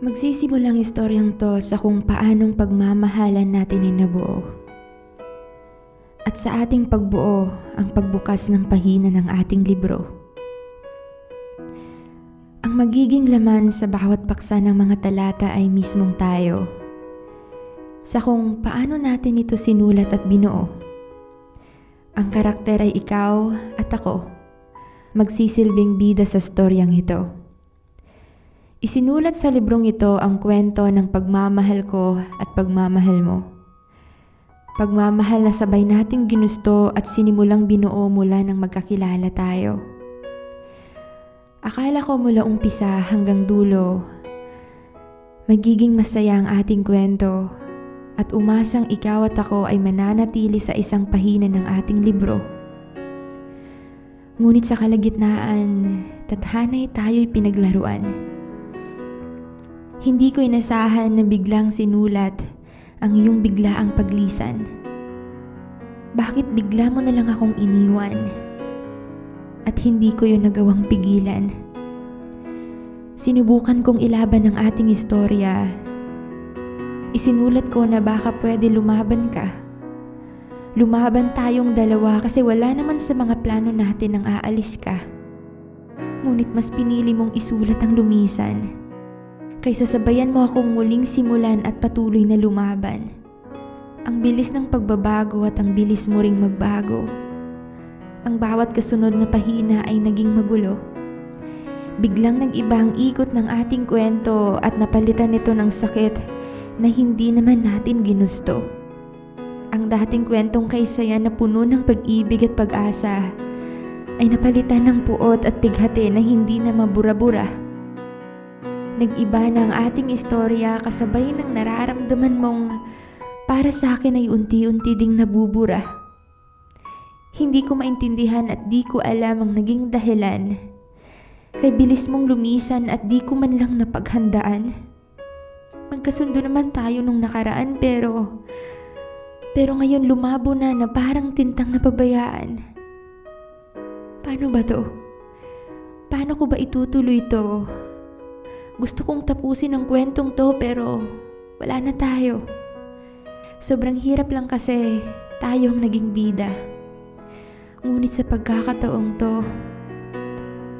Magsisimulang istoryang to sa kung paanong pagmamahalan natin ay nabuo. At sa ating pagbuo ang pagbukas ng pahina ng ating libro. Ang magiging laman sa bawat paksa ng mga talata ay mismong tayo. Sa kung paano natin ito sinulat at binuo. Ang karakter ay ikaw at ako. Magsisilbing bida sa storyang ito. Isinulat sa librong ito ang kwento ng pagmamahal ko at pagmamahal mo. Pagmamahal na sabay nating ginusto at sinimulang binuo mula nang magkakilala tayo. Akala ko mula umpisa hanggang dulo, magiging masaya ang ating kwento at umasang ikaw at ako ay mananatili sa isang pahina ng ating libro. Ngunit sa kalagitnaan, tadhanay tayo'y pinaglaruan hindi ko inasahan na biglang sinulat ang iyong biglaang paglisan. Bakit bigla mo na lang akong iniwan? At hindi ko yun nagawang pigilan. Sinubukan kong ilaban ang ating istorya. Isinulat ko na baka pwede lumaban ka. Lumaban tayong dalawa kasi wala naman sa mga plano natin ang aalis ka. Ngunit mas pinili mong isulat ang lumisan kaysa sabayan mo akong muling simulan at patuloy na lumaban. Ang bilis ng pagbabago at ang bilis mo ring magbago. Ang bawat kasunod na pahina ay naging magulo. Biglang nag-iba ang ikot ng ating kwento at napalitan nito ng sakit na hindi naman natin ginusto. Ang dating kwentong kaysaya na puno ng pag-ibig at pag-asa ay napalitan ng puot at pighati na hindi na mabura-bura. Nag-iba na ang ating istorya kasabay ng nararamdaman mong para sa akin ay unti-unti ding nabubura. Hindi ko maintindihan at di ko alam ang naging dahilan. Kay bilis mong lumisan at di ko man lang napaghandaan. Magkasundo naman tayo nung nakaraan pero... Pero ngayon lumabo na na parang tintang napabayaan. Paano ba to? Paano ko ba itutuloy to? Gusto kong tapusin ang kwentong to pero wala na tayo. Sobrang hirap lang kasi tayo ang naging bida. Ngunit sa pagkakataong to,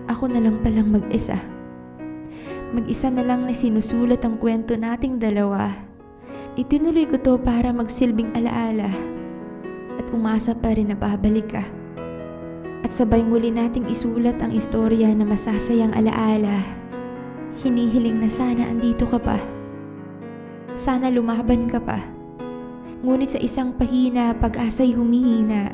ako na lang palang mag-isa. Mag-isa na lang na sinusulat ang kwento nating dalawa. Itinuloy ko to para magsilbing alaala at umasa pa rin na babalik ka. At sabay muli nating isulat ang istorya na masasayang alaala Hinihiling na sana andito ka pa. Sana lumaban ka pa. Ngunit sa isang pahina, pag-asa'y humihina.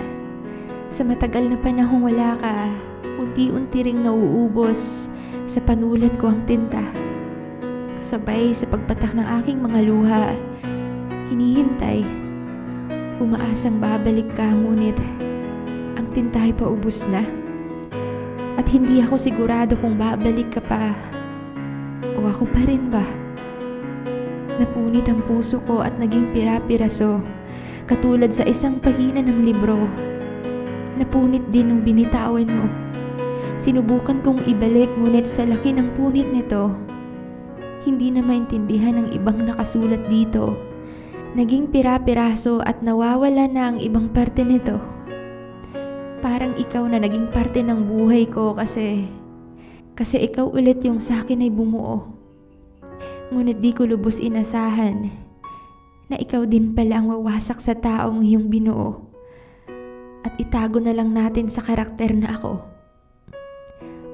Sa matagal na panahong wala ka, unti-unti ring nauubos sa panulat ko ang tinta. Kasabay sa pagpatak ng aking mga luha, hinihintay. Umaasang babalik ka ngunit ang tinta ay paubos na. At hindi ako sigurado kung babalik ka pa o ako pa rin ba? Napunit ang puso ko at naging pira-piraso, katulad sa isang pahina ng libro. Napunit din nung binitawan mo. Sinubukan kong ibalik ngunit sa laki ng punit nito, hindi na maintindihan ng ibang nakasulat dito. Naging pira-piraso at nawawala na ang ibang parte nito. Parang ikaw na naging parte ng buhay ko kasi kasi ikaw ulit yung sa akin ay bumuo. Ngunit di ko lubos inasahan na ikaw din pala ang wawasak sa taong iyong binuo. At itago na lang natin sa karakter na ako.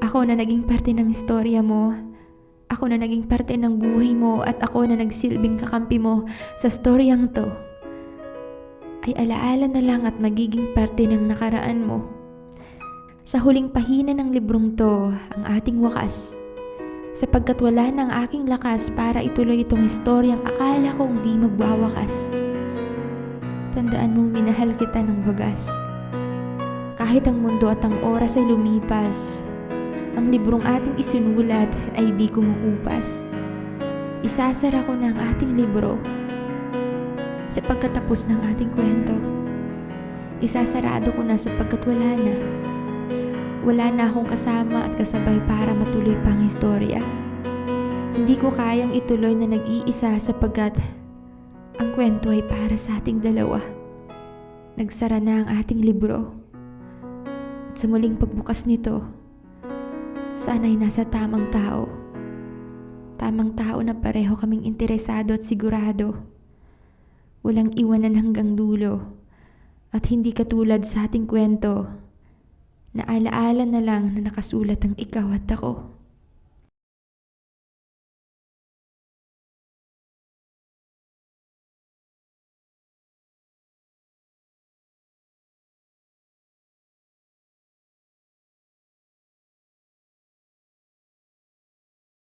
Ako na naging parte ng istorya mo. Ako na naging parte ng buhay mo at ako na nagsilbing kakampi mo sa storyang to. Ay alaala na lang at magiging parte ng nakaraan mo. Sa huling pahina ng librong to, ang ating wakas. Sapagkat wala ng aking lakas para ituloy itong istoryang akala kong di magwawakas. Tandaan mong minahal kita ng wagas. Kahit ang mundo at ang oras ay lumipas, ang librong ating isinulat ay di kumukupas. Isasara ko na ang ating libro sa pagkatapos ng ating kwento. Isasarado ko na sapagkat wala na wala na akong kasama at kasabay para matuloy pang istorya. Hindi ko kayang ituloy na nag-iisa sapagkat ang kwento ay para sa ating dalawa. Nagsara na ang ating libro. At sa muling pagbukas nito, sana'y nasa tamang tao. Tamang tao na pareho kaming interesado at sigurado. Walang iwanan hanggang dulo. At hindi katulad sa ating kwento na alaala na lang na nakasulat ang ikaw at ako.